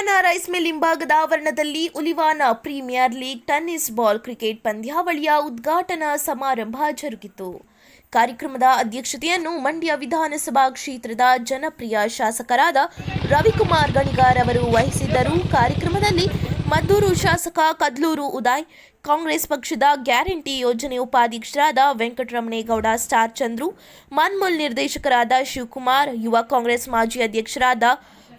ಉಲಿವಾನ rice mill ಹಿಂಭಾಗದ ಆವರಣದಲ್ಲಿ ಉಲಿವಾನ premier league tennis ball cricket ಪಂದ್ಯಾವಳಿಯ ಉದ್ಘಾಟನಾ ಸಮಾರಂಭ ಜರುಗಿತು. ಕಾರ್ಯಕ್ರಮದ ಅಧ್ಯಕ್ಷತೆಯನ್ನು ಮಂಡ್ಯ ವಿಧಾನಸಭಾ ಕ್ಷೇತ್ರದ ಜನಪ್ರಿಯ ಶಾಸಕರಾದ ರವಿಕುಮಾರ್ ಗಣಿಗಾರ್ ಅವರು ವಹಿಸಿದ್ದರು. ಕಾರ್ಯಕ್ರಮದಲ್ಲಿ ಮದ್ದೂರು ಶಾಸಕ ಕದ್ಲೂರು ಉದಯ್, ಕಾಂಗ್ರೆಸ್ ಪಕ್ಷದ ಗ್ಯಾರಂಟಿ ಯೋಜನೆ ಉಪಾಧ್ಯಕ್ಷರಾದ ವೆಂಕಟರಮಣೇಗೌಡ, ಸ್ಟಾರ್ ಚಂದ್ರು, ಮನ್ಮೂಲ್ ನಿರ್ದೇಶಕರಾದ ಶಿವಕುಮಾರ್, ಯುವ ಕಾಂಗ್ರೆಸ್ ಮಾಜಿ ಅಧ್ಯಕ್ಷರಾದ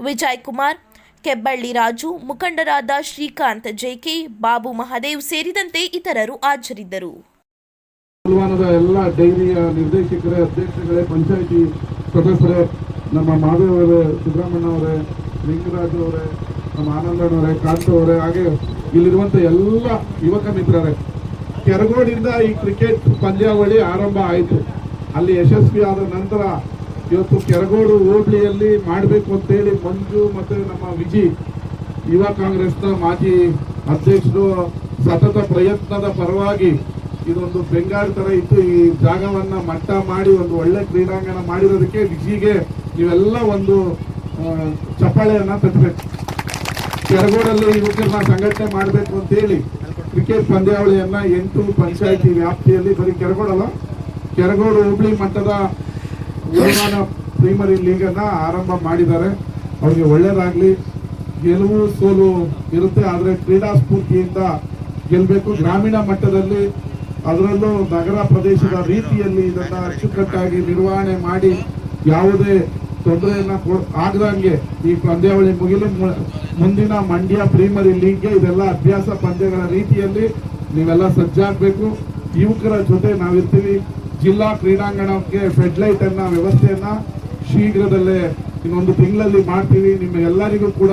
ವಿಜಯ್ ಕುಮಾರ್ ಕೆಬ್ಬಳ್ಳಿ ರಾಜು, ಮುಖಂಡರಾದ ಶ್ರೀಕಾಂತ್, ಜೆಕೆ ಬಾಬು ಮಹಾದೇವ್ ಸೇರಿದಂತೆ ಇತರರು ಹಾಜರಿದ್ದರು. ಪುಲ್ವಾನದ ಎಲ್ಲ ಡೈರಿಯ ನಿರ್ದೇಶಕರೇ ಅಧ್ಯಕ್ಷಗಳೇ ಪಂಚಾಯಿತಿ ಸದಸ್ಯರೇ, ನಮ್ಮ ಮಾಧವ್ ಅವರೇ ಸಿದ್ದರಾಮಣ್ಣ ಅವರೇ, ಲಿಂಗರಾಜ್ ಅವರೇ, ನಮ್ಮ ಆನಂದಣ್ಣವರೇ ಕಾಂತ ಅವರೇ, ಹಾಗೆ ಇಲ್ಲಿರುವಂತ ಎಲ್ಲ ಯುವಕ ಮಿತ್ರರೇ, ಕೆರಗೋಡಿಂದ ಈ ಕ್ರಿಕೆಟ್ ಪಂದ್ಯಾವಳಿ ಆರಂಭ ಆಯಿತು. ಅಲ್ಲಿ ಯಶಸ್ವಿ ಆದ ನಂತರ ಇವತ್ತು ಕೆರಗೋಡು ಹೋಬ್ಳಿಯಲ್ಲಿ ಮಾಡಬೇಕು ಅಂತೇಳಿ ಮಂಜು ಮತ್ತು ನಮ್ಮ ವಿಜಿ ಯುವ ಕಾಂಗ್ರೆಸ್ನ ಮಾಜಿ ಅಧ್ಯಕ್ಷರು ಸತತ ಪ್ರಯತ್ನದ ಪರವಾಗಿ ಇದೊಂದು ಬೆಂಗಾಡ್ ತರ ಇತ್ತು. ಈ ಜಾಗವನ್ನ ಮಟ್ಟ ಮಾಡಿ ಒಂದು ಒಳ್ಳೆ ಕ್ರೀಡಾಂಗಣ ಮಾಡಿರೋದಕ್ಕೆ ವಿಜಿಗೆ ನೀವೆಲ್ಲ ಒಂದು ಚಪ್ಪಾಳೆಯನ್ನು ಚಪ್ಪಾಳೆಯನ್ನ ತಟ್ಟಬೇಕು. ಕೆರಗೋಡಲ್ಲಿ ಯುವಕರನ್ನ ಸಂಘಟನೆ ಮಾಡಬೇಕು ಅಂತೇಳಿ ಕ್ರಿಕೆಟ್ ಪಂದ್ಯಾವಳಿಯನ್ನು ಎಂಟು ಪಂಚಾಯಿತಿ ವ್ಯಾಪ್ತಿಯಲ್ಲಿ, ಬರೀ ಕೆರಗೋಡಲ್ಲ, ಕೆರಗೋಡು ಹುಬ್ಳಿ ಮಟ್ಟದ ಉಲ್ಮಾನ ಪ್ರೀಮರಿ ಲೀಗ್ ಅನ್ನ ಆರಂಭ ಮಾಡಿದ್ದಾರೆ. ಅವ್ರಿಗೆ ಒಳ್ಳೇದಾಗ್ಲಿ. ಗೆಲುವು ಸೋಲು ಇರುತ್ತೆ, ಆದ್ರೆ ಕ್ರೀಡಾ ಸ್ಫೂರ್ತಿಯಿಂದ ಗೆಲ್ಬೇಕು. ಗ್ರಾಮೀಣ ಮಟ್ಟದಲ್ಲಿ ಅದರಲ್ಲೂ ನಗರ ಪ್ರದೇಶದ ರೀತಿಯಲ್ಲಿ ಇದನ್ನ ಅಚ್ಚುಕಟ್ಟಾಗಿ ನಿರ್ವಹಣೆ ಮಾಡಿ ಯಾವುದೇ ತೊಂದರೆಯನ್ನ ಆಗದಂಗೆ ಈ ಪಂದ್ಯಾವಳಿ ಮುಗಿಲು ಮುಂದಿನ ಮಂಡ್ಯ ಪ್ರೀಮರಿ ಲೀಗ್ಗೆ ಇದೆಲ್ಲ ಅಭ್ಯಾಸ ಪಂದ್ಯಗಳ ರೀತಿಯಲ್ಲಿ ನೀವೆಲ್ಲ ಸಜ್ಜಾಗಬೇಕು. ಯುವಕರ ಜೊತೆ ನಾವಿರ್ತೀವಿ. ಜಿಲ್ಲಾ ಕ್ರೀಡಾಂಗಣಕ್ಕೆ ಫೆಡ್ಲೈಟ್ ಅನ್ನ ವ್ಯವಸ್ಥೆಯನ್ನ ಶೀಘ್ರದಲ್ಲೇ ಇನ್ನೊಂದು ತಿಂಗಳಲ್ಲಿ ಮಾಡ್ತೀವಿ. ನಿಮ್ಮ ಎಲ್ಲರಿಗೂ ಕೂಡ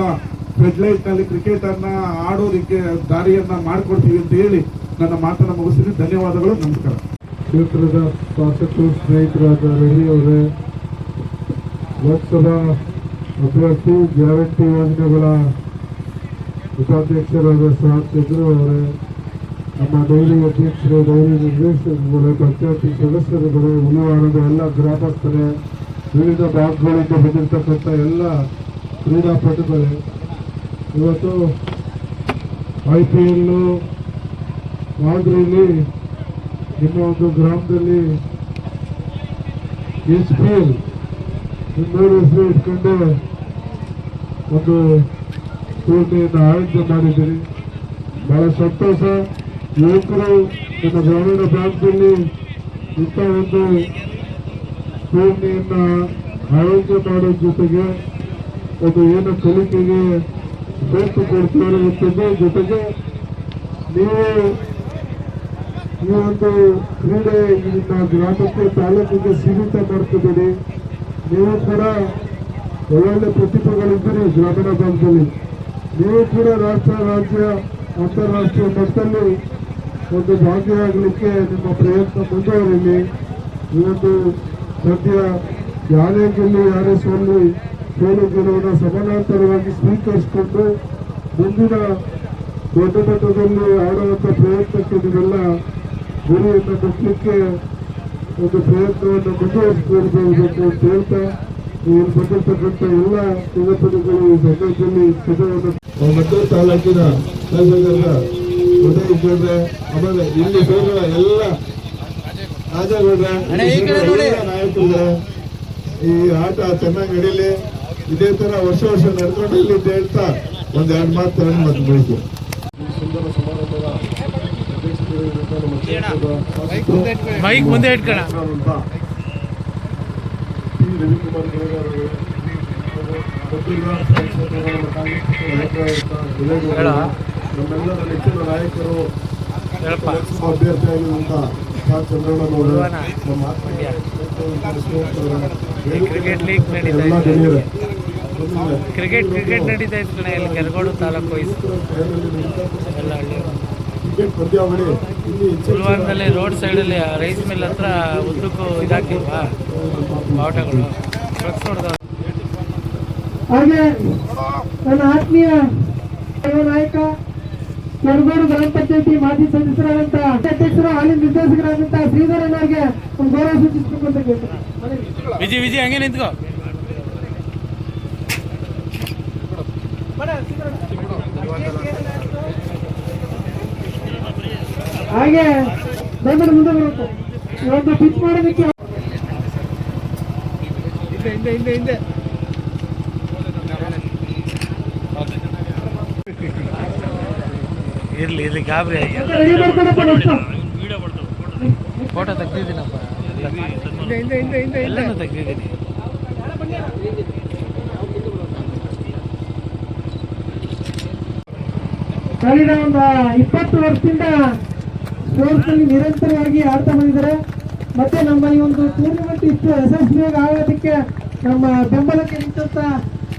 ಫೆಡ್ಲೈಟ್ನಲ್ಲಿ ಕ್ರಿಕೆಟ್ ಅನ್ನ ಆಡೋದಕ್ಕೆ ದಾರಿಯನ್ನ ಮಾಡ್ಕೊಡ್ತೀವಿ ಅಂತ ಹೇಳಿ ನನ್ನ ಮಾತನ್ನ ಮುಗಿಸ್ತೀನಿ. ಧನ್ಯವಾದಗಳು. ನಮಸ್ಕಾರ. ಕ್ಷೇತ್ರದ ಶಾಸಕರು ಸ್ನೇಹಿತರಾದ ರೆಡ್ಡಿ ಅವರೇ, ಲೋಕಸಭಾ ಅಭ್ಯರ್ಥಿ ಗ್ಯಾರಂಟಿ ಯೋಜನೆಗಳ ಉಪಾಧ್ಯಕ್ಷರಾದ ಶಾಸಕರು ಅವರೇ ನಮ್ಮ ಡೈರಿ ಅಧ್ಯಕ್ಷರು ಡೈರಿ ನಿರ್ದೇಶಕರುಗಳು ಪಂಚಾಯತಿ ಸದಸ್ಯರುಗಳು ಉಳಿವಾಣದ ಎಲ್ಲ ಗ್ರಾಮಸ್ಥರೇ, ವಿವಿಧ ಭಾಗಗಳಿಂದ ಬಂದಿರತಕ್ಕಂಥ ಎಲ್ಲ ಕ್ರೀಡಾಪಟುಗಳೇ, ಇವತ್ತು ಐ ಪಿ ಎಲ್ಲು ಮಾದರಿಯಲ್ಲಿ ನಿಮ್ಮ ಒಂದು ಗ್ರಾಮದಲ್ಲಿ ಎಚ್ ಪಿ ಎಲ್ ಮೂರು ಹೆಸರು ಇಟ್ಕೊಂಡು ಒಂದು ಟೂರ್ನಿಯನ್ನು ಆಯೋಜನೆ ಮಾಡಿದ್ದೀರಿ. ಬಹಳ ಸಂತೋಷ. ಯುವಕರು ನಮ್ಮ ಗ್ರಾಮೀಣ ಭಾಗದಲ್ಲಿ ಇಂಥ ಒಂದು ಟೂರ್ನಿಯನ್ನ ಆಯೋಜನೆ ಮಾಡೋ ಜೊತೆಗೆ ಒಂದು ಏನು ಕಲಿಕೆಗೆ ಸ್ಫೂರ್ತಿ ಕೊಡ್ತಾರೆ ಅಂತಂದ್ರೆ ಜೊತೆಗೆ ನೀವು ಈ ಒಂದು ಕ್ರೀಡೆ ಇದನ್ನ ಗ್ರಾಮಕ್ಕೆ ತಾಲೂಕಿಗೆ ಸೀಮಿತ ಮಾಡ್ಕೋಬೇಡಿ ನೀವು ಕೂಡ ಒಳ್ಳೊಳ್ಳೆ ಪ್ರತಿಭೆಗಳಿದ್ದೀರಿ ಗ್ರಾಮೀಣ ಭಾಗದಲ್ಲಿ. ನೀವು ಕೂಡ ರಾಷ್ಟ್ರ, ರಾಜ್ಯ, ಅಂತಾರಾಷ್ಟ್ರೀಯ ಮಟ್ಟದಲ್ಲಿ ಒಂದು ಭಾಗಿಯಾಗಲಿಕ್ಕೆ ನಿಮ್ಮ ಪ್ರಯತ್ನ ಮುಂದುವರಿಲಿ. ಇವತ್ತು ಸದ್ಯ ಯಾರೇ ಗೆಲ್ಲಿ ಯಾರೇ ಸೋಲಿ ಸೋಲು ಗೆಲುವನ್ನು ಸಮಾನಾಂತರವಾಗಿ ಸ್ವೀಕರಿಸಿಕೊಂಡು ಮುಂದಿನ ದೊಡ್ಡ ಮಟ್ಟದಲ್ಲಿ ಆಡುವಂಥ ಪ್ರಯತ್ನಕ್ಕೆ ನೀವೆಲ್ಲ ಗುರಿಯನ್ನು ಮುಟ್ಟಲಿಕ್ಕೆ ಒಂದು ಪ್ರಯತ್ನವನ್ನು ಮುಂದುವರಿಸಿಕೊಳ್ಬೇಕು ಅಂತ ಹೇಳ್ತಾ ಇವರು ಬಂದಿರತಕ್ಕಂಥ ಎಲ್ಲ ಸಂಘಟನೆಗಳು ಈ ಸಂದರ್ಭದಲ್ಲಿ ಸಿದ್ಧವಾದ ಮದ್ದೂರು ತಾಲೂಕಿನ ಶಾಸಕರ ಉದಯ ಗೌಡ್ರೆ ಆಮೇಲೆ ಇಲ್ಲಿ ಸೇರಿದ ಎಲ್ಲ ರಾಜಗೌಡ್ರೆ ನಾಯಕರು ಈ ಆಟ ಚೆನ್ನಾಗಿ ನಡೀಲಿ. ಇದೇ ತರ ವರ್ಷ ವರ್ಷ ನಡ್ಕೊಂಡು ಇಲ್ಲಿ ಹೇಳ್ತಾ ಒಂದ್ ಎರಡು ಮಾತು ಎರಡು ಮಾತು ಮುಗಿತು ಸುಂದರ ಸಮಾರಂಭದ ಮೈಕ್ ಮುಂದೆ ಇಟ್ಕೋಣ ರವಿಕುಮಾರ್ ಹೇಳ. ನಮ್ಮೆಲ್ಲರ ನೆಚ್ಚಿನ ನಾಯಕರು ಹೇಳಪ್ಪ. ಲೋಕಸಭಾ ಚಂದ್ರಣ್ಣನವರು. ನಮ್ಮ ಕ್ರಿಕೆಟ್ ಲೀಗ್ ನಡೀತಾ ಇದೆ. ಕ್ರಿಕೆಟ್ ಕ್ರಿಕೆಟ್ ನಡೀತಾ ಇತ್ತು ಕಣೆ ಇಲ್ಲಿ ಕೆರಗೋಡು ತಾಲೂಕು ಎಲ್ಲ ಹಳ್ಳಿ ಪುಲ್ವಾರದಲ್ಲಿ ರೋಡ್ ಸೈಡಲ್ಲಿ ರೈಸ್ ಮಿಲ್ ಹತ್ರ ಉದ್ದಕ್ಕೂ ಇದಾಕಿಲ್ವಾ? ಬಾವುಟಗಳು. ಹಾಗೆ ನನ್ನ ಆತ್ಮೀಯ ನಾಯಕ ಕೆರಗೋಡು ಗ್ರಾಮ ಪಂಚಾಯತಿ ಮಾಜಿ ಸದಸ್ಯರಾದಂತ ಅಧ್ಯಕ್ಷರು ಹಾಲಿ ನಿರ್ದೇಶಕರಾದಂತ ಶ್ರೀಧರನ್ ಅವರಿಗೆ ಒಂದು ಗೌರವ ಸೂಚಿಸಬೇಕು ವಿಜಿ ವಿಜಿ ಹಂಗೆ ನಿಂತ್ಕೋ. ಹಾಗೆ ಬಂದ್ರೆ ಮುಂದೆ ಬರುತ್ತೆ. ಒಂದು ಪಿಚ್ ಮಾಡೋದಕ್ಕೆ ಇರ್ಲಿ ಇರ್ಲಿ ಗಾಬರಿ ಆಗಿ. ಫೋಟೋ ತೆಗ್ದಿದ್ದೀನಪ್ಪ. ಎಲ್ಲನೂ ತೆಗ್ದಿದ್ದೀನಿ. ಕಳೆದ ಒಂದು ಇಪ್ಪತ್ತು ವರ್ಷದಿಂದ ಸ್ಪೋರ್ಟ್ಸ್ ಅಲ್ಲಿ ನಿರಂತರವಾಗಿ ಆಡ್ತಾ ಬಂದಿದ್ದಾರೆ. ಮತ್ತೆ ನಮ್ಮ ಈ ಒಂದು ಟೂರ್ನಮೆಂಟ್ ಇಷ್ಟು ಯಶಸ್ವಿಯಾಗಿ ಆಗೋದಕ್ಕೆ ನಮ್ಮ ಬೆಂಬಲಕ್ಕೆ ನಿಂತ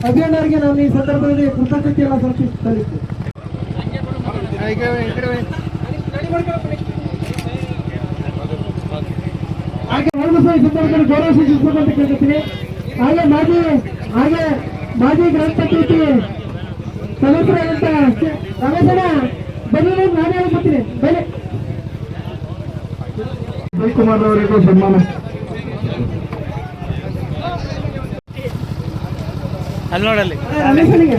ಅಭಿಯಾನರಿಗೆ ನಾನು ಈ ಸಂದರ್ಭದಲ್ಲಿ ಕೃತಜ್ಞತೆಯನ್ನು ಸಲ್ಲಿಸುತ್ತೇನೆ ಹಾಗೆ ಸಂದರ್ಭದಲ್ಲಿ ಗೌರವ ಸೂಚಿಸಬೇಕಂತ ಕೇಳ್ತೀನಿ ಹಾಗೆ ಮಾಜಿ ಹಾಗೆ ಮಾಜಿ ಗ್ರಾಮ ಪಂಚಾಯತಿ ಸದಸ್ಯರಾದಂತ ರಮೇಶಣ್ಣ ಬನ್ನಿ ನಾನು ಹೇಳ್ಕೊತೀನಿ ಬನ್ನಿ. ಶಿವಕುಮಾರ್ ಅವರಿಗೂ ಸನ್ಮಾನ. ಅಲ್ಲಿ ನೋಡಲ್ಲಿ. ರಮೇಶನಿಗೆ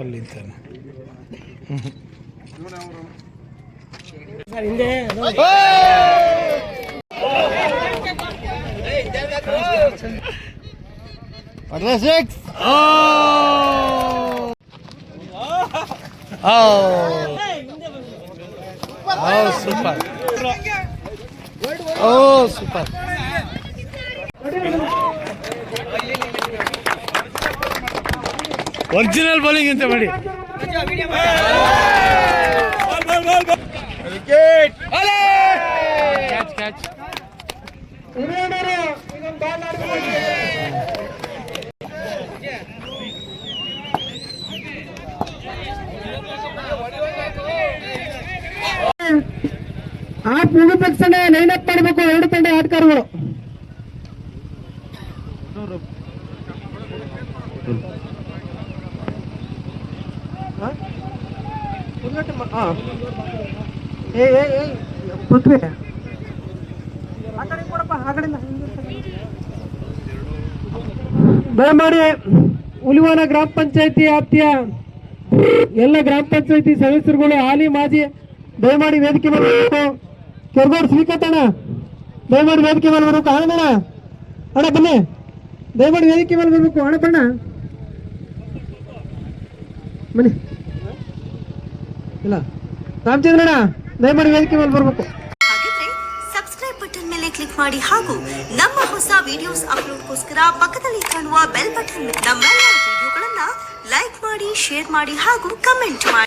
ಅಲ್ಲಿ ನಿಂತಾನೆ. Oh! Oh! Oh, super. Oh, super. Original bowling ಅಂತ ಮಾಡಿ ಕ್ಯಾಚ್ ಕ್ಯಾಚ್ ಉದಯನವರು ಇದೊಂದು ಬಾಲ್ ಆಡ್ಬೇಕು ಆಪ್ ಮುಗಿದ ಲೈನ್ ಅಪ್ ಮಾಡಬೇಕು ಎರಡು ತಂಡ ಆಟಗಾರಗಳು ಪೃಥ್ವಿ. ಉಲಿವಾನ ಗ್ರಾಮ ಪಂಚಾಯತಿ ವ್ಯಾಪ್ತಿಯ ಎಲ್ಲ ಗ್ರಾಮ ಪಂಚಾಯತಿ ಸದಸ್ಯರುಗಳು ಹಾಲಿ ಮಾಜಿ ದಯಮಾಡಿ ವೇದಿಕೆ ಮೇಲೆ ಕೆರಗೋಡು ಶ್ರೀಕಾಂತಣ್ಣ ದಯಮಾಡಿ ವೇದಿಕೆ ಮೇಲೆ ಬರಬೇಕು. ಅಣ್ಣ, ಬನ್ನಿ. ದಯಮಾಡಿ ವೇದಿಕೆ ಮೇಲೆ ಬರಬೇಕು. ಅಣ್ಣ ಬಣ್ಣ ಬನ್ನಿ. ಇಲ್ಲ. ರಾಮಚಂದ್ರಣ್ಣ, ದಯಮಾಡಿ ವೇದಿಕೆ ಮೇಲೆ ಬರಬೇಕು. ಬಟನ್ ಮೇಲೆ ಕ್ಲಿಕ್ ಮಾಡಿ ಹಾಗೂ ನಮ್ಮ ಹೊಸ ವಿಡಿಯೋಸ್ ಅಪ್ಲೋಡ್ಗೋಸ್ಕರ ಪಕ್ಕದಲ್ಲಿ ಕಾಣುವ ಬೆಲ್ ಬಟನ್ ನಮ್ಮೆಲ್ಲ ವಿಡಿಯೋಗಳನ್ನ ಲೈಕ್ ಮಾಡಿ ಶೇರ್ ಮಾಡಿ ಹಾಗೂ ಕಮೆಂಟ್ ಮಾಡಿ.